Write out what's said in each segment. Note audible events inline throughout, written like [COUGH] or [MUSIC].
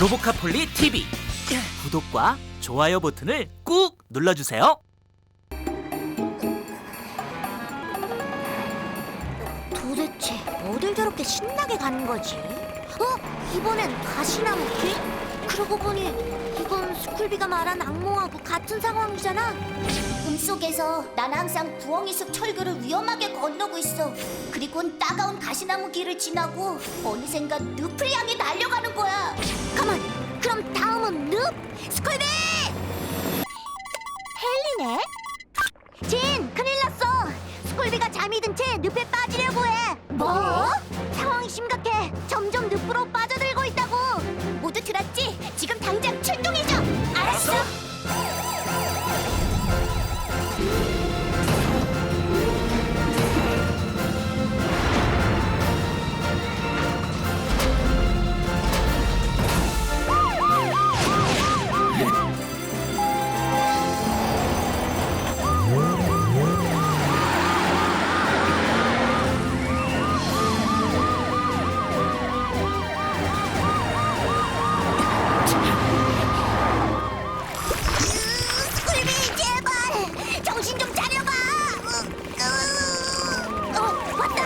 로보카폴리 TV 구독과 좋아요 버튼을 꾹 눌러주세요. 도대체 어딜 저렇게 신나게 가는 거지? 어? 이번엔 가시나무 길? 그러고 보니 이건 스쿨비가 말한 악몽하고 같은 상황이잖아. 꿈속에서 난 항상 부엉이 숲 철교를 위험하게 건너고 있어. 그리곤 따가운 가시나무 길을 지나고 어느샌가 늪을 향해 날려가는 거야. 스쿨비! 헬리네? 진, 큰일 났어. 스콜비가 잠이 든 채 늪에 빠지려고 해. 뭐? 상황이 심각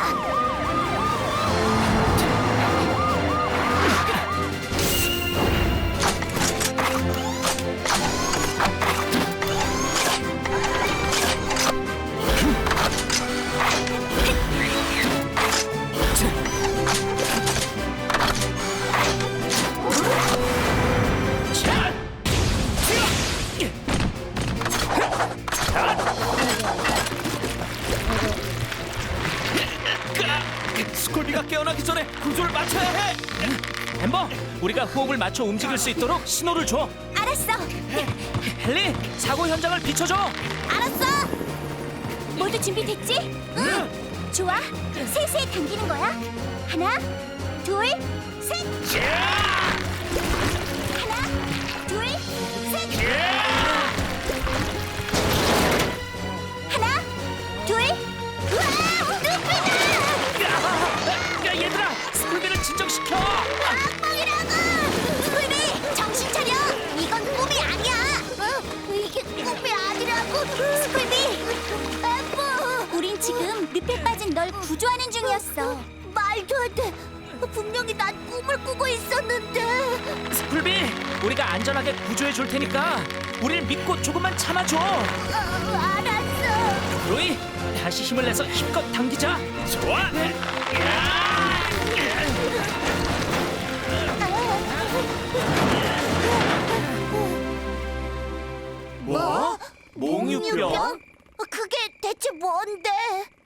Yeah. 스콜비가 깨어나기 전에 구조를 맞춰야 해. 엠버, 우리가 호흡을 맞춰 움직일 수 있도록 신호를 줘. 알았어. 헨리, 사고 현장을 비춰줘. 알았어. 모두 준비됐지? 응. 좋아. 셋에 당기는 거야. 하나, 둘, 셋. 하 중이었어. 말도 안 돼. 분명히 난 꿈을 꾸고 있었는데. 스쿨비, 우리가 안전하게 구조해 줄 테니까 우릴 믿고 조금만 참아줘. 어, 알았어. 로이, 다시 힘을 내서 힘껏 당기자. 좋아. 뭐? 몽유병? 대체 뭔데?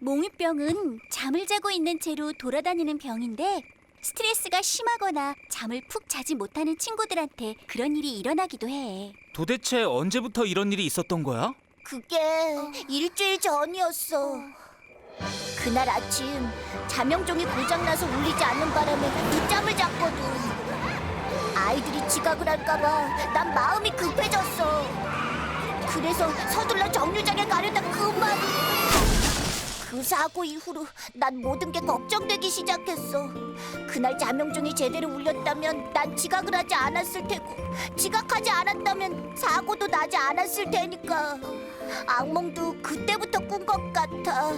몽유병은 잠을 자고 있는 채로 돌아다니는 병인데 스트레스가 심하거나 잠을 푹 자지 못하는 친구들한테 그런 일이 일어나기도 해. 도대체 언제부터 이런 일이 있었던 거야? 그게 일주일 전이었어. 그날 아침 자명종이 고장나서 울리지 않는 바람에 늦잠을 잤거든. 아이들이 지각을 할까봐 난 마음이 급해졌어. 그래서 서둘러 정류장에 가려다 그만. 그 사고 이후로 난 모든 게 걱정되기 시작했어. 그날 자명종이 제대로 울렸다면 난 지각을 하지 않았을 테고 지각하지 않았다면 사고도 나지 않았을 테니까 악몽도 그때부터 꾼 것 같아.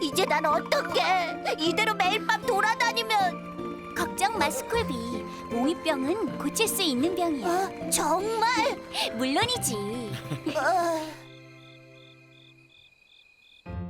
이제 난 어떡해? 이대로 매일 밤 돌아다니면 걱정 마 스쿨비. 몽유병은 고칠 수 있는 병이야. 정말? 물론이지.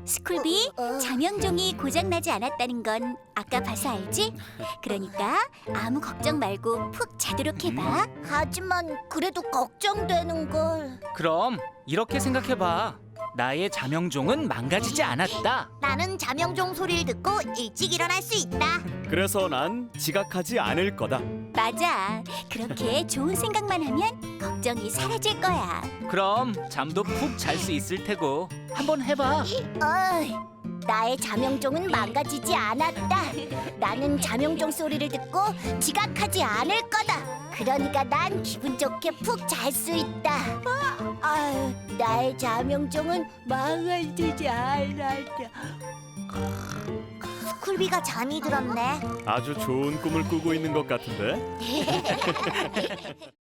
스쿨비, 자명종이 고장나지 않았다는 건 아까 봐서 알지? 그러니까 아무 걱정 말고 푹 자도록 해봐. 하지만 그래도 걱정되는 걸. 그럼 이렇게 생각해봐. 나의 자명종은 망가지지 않았다. 나는 자명종 소리를 듣고 일찍 일어날 수 있다. 그래서 난 지각하지 않을 거다. 맞아. 그렇게 좋은 생각만 하면 걱정이 사라질 거야. 그럼 잠도 푹 잘 수 있을 테고 한번 해봐. 어이, 나의 자명종은 망가지지 않았다. 나는 자명종 소리를 듣고 지각하지 않을 거다. 그러니까 난 기분 좋게 푹 잘 수 있다. 아유, 나의 자명종은 망가지지 않았다. 스쿨비가 잠이 들었네. 아주 좋은 꿈을 꾸고 있는 것 같은데. [LAUGHS]